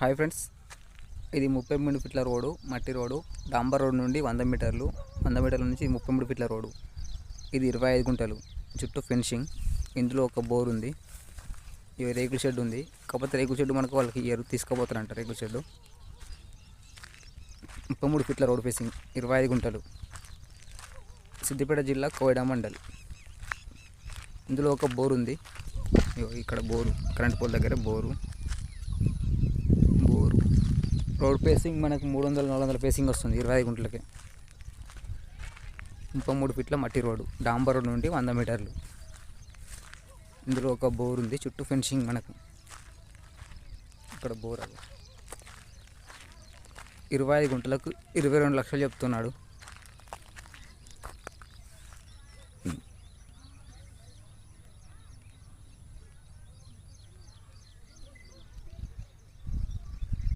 Hi friends. ఇది ముప్పై మూడు ఫీట్ల రోడ్డు మట్టి రోడ్డు. డాంబర్ రోడ్ నుండి వంద మీటర్లు వంద మీటర్ల నుంచి ముప్పై మూడు ఫీట్ల రోడ్డు. ఇది ఇరవై ఐదు గుంటలు చుట్టూ ఫెన్సింగ్. ఇందులో ఒక బోర్ ఉంది. ఇవి రేకుల షెడ్ ఉంది. కాకపోతే రేకుల షెడ్ మనకు వాళ్ళకి ఇయర్ తీసుకోపోతారంట రేకుల షెడ్. ముప్పై మూడు ఫీట్ల రోడ్ ఫేసింగ్ ఇరవై ఐదు గుంటలు. సిద్దిపేట జిల్లా కోయడా మండల్. ఇందులో ఒక బోర్ ఉంది. ఇక్కడ బోరు కరెంట్ పోల్ దగ్గర బోరు. రోడ్ పేసింగ్ మనకు మూడు వందల నాలుగు వందల పేసింగ్ వస్తుంది ఇరవై ఐదు గుంటలకి. ముప్పై మూడు ఫీట్ల మట్టి రోడ్డు డాంబర్ రోడ్ నుండి వంద మీటర్లు. ఇందులో ఒక బోర్ ఉంది చుట్టూ ఫెన్సింగ్ మనకు. ఇక్కడ బోర్ అది. ఇరవై ఐదు గుంటలకు ఇరవై రెండు లక్షలు చెప్తున్నాడు.